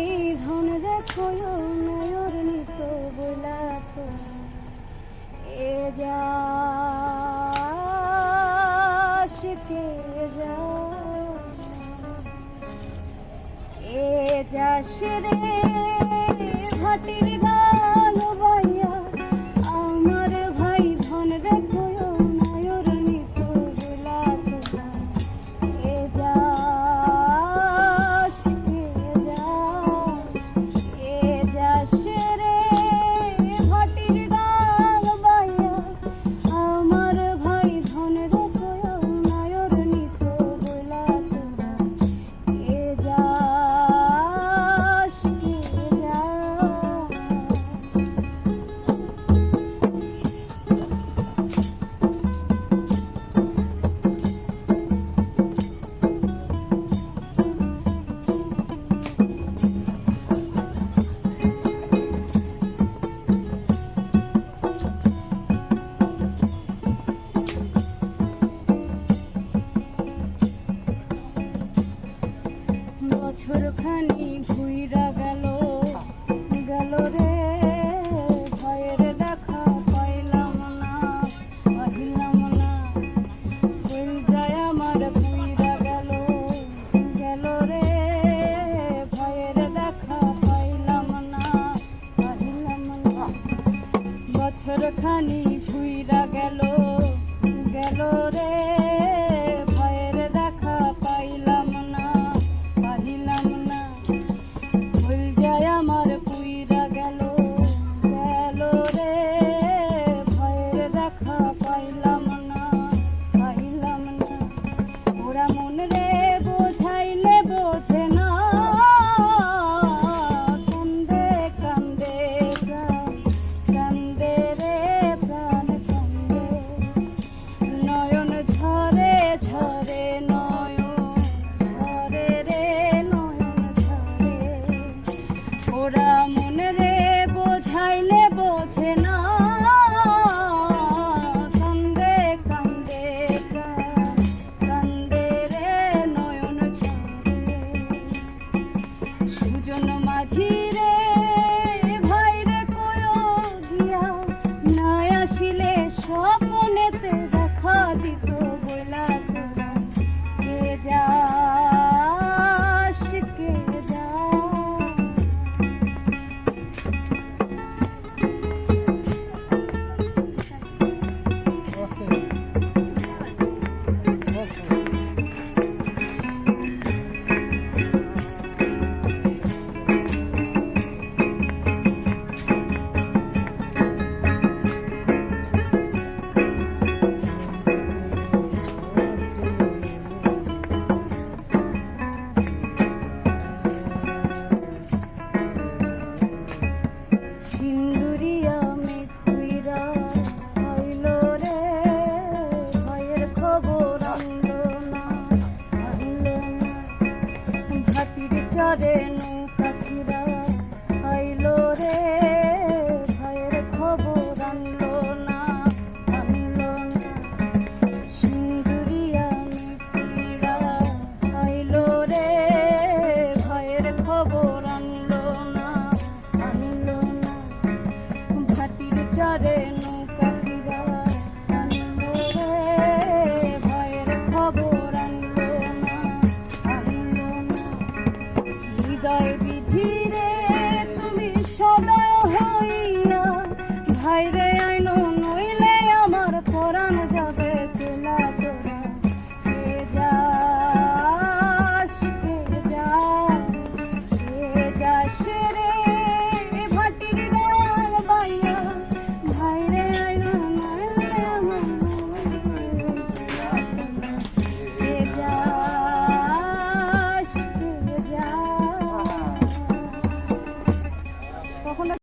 তাই ধন দেখো নয়র নিত বোলাত এ যা এ যা রে செய்திதான் জানি ছুইরা গেল গেল রে। করে